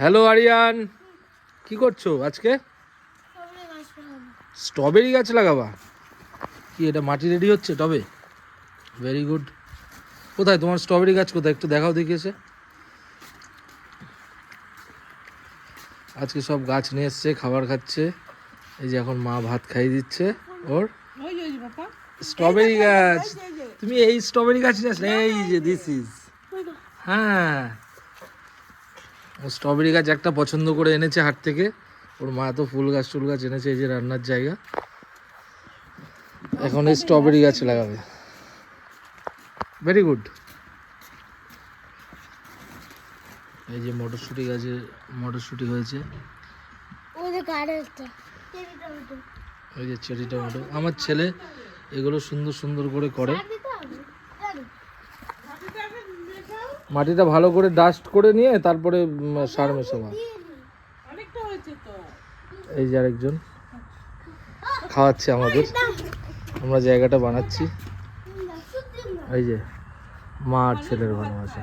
Hello Aryan কি করছ আজকে? স্ট্রবেরি গাছ লাগাবা। কি এটা মাটি রেডি হচ্ছে তবে ভেরি গুড কোথায়? তোমার স্ট্রবেরি গাছ কোথায়? একটু দেখাও দেখিয়েছে আজকে সব গাছ নিয়ে এসছে, খাবার খাচ্ছে। এই যে এখন মা ভাত খাইয়ে দিচ্ছে ওর। স্ট্রবেরি গাছ। তুমি এই স্ট্রবেরি গাছ নিয়ে এই যে দিস ইজ হ্যাঁ। স্ট্রবেরি গাছ একটা পছন্দ করে এনেছে হাট থেকে। ওর মা তো ফুল গাছ টুল গাছ এনেছে এই যে রান্নার জায়গা। এখন এই স্ট্রবেরি গাছ লাগাবে। ভেরি গুড এই যে মটরশুঁটি গাছে মটরশুঁটি হয়েছে। ওই যে চেরি টমেটো আমার ছেলে এগুলো সুন্দর সুন্দর করে করে। মাটিটা ভালো করে ডাস্ট করে নিয়ে তারপরে সার মেশো অনেকটা এই যে আরেকজন খাওয়াচ্ছে আমাদের। আমরা জায়গাটা বানাচ্ছি। এই যে মা আর ছেলের ভালোবাসা।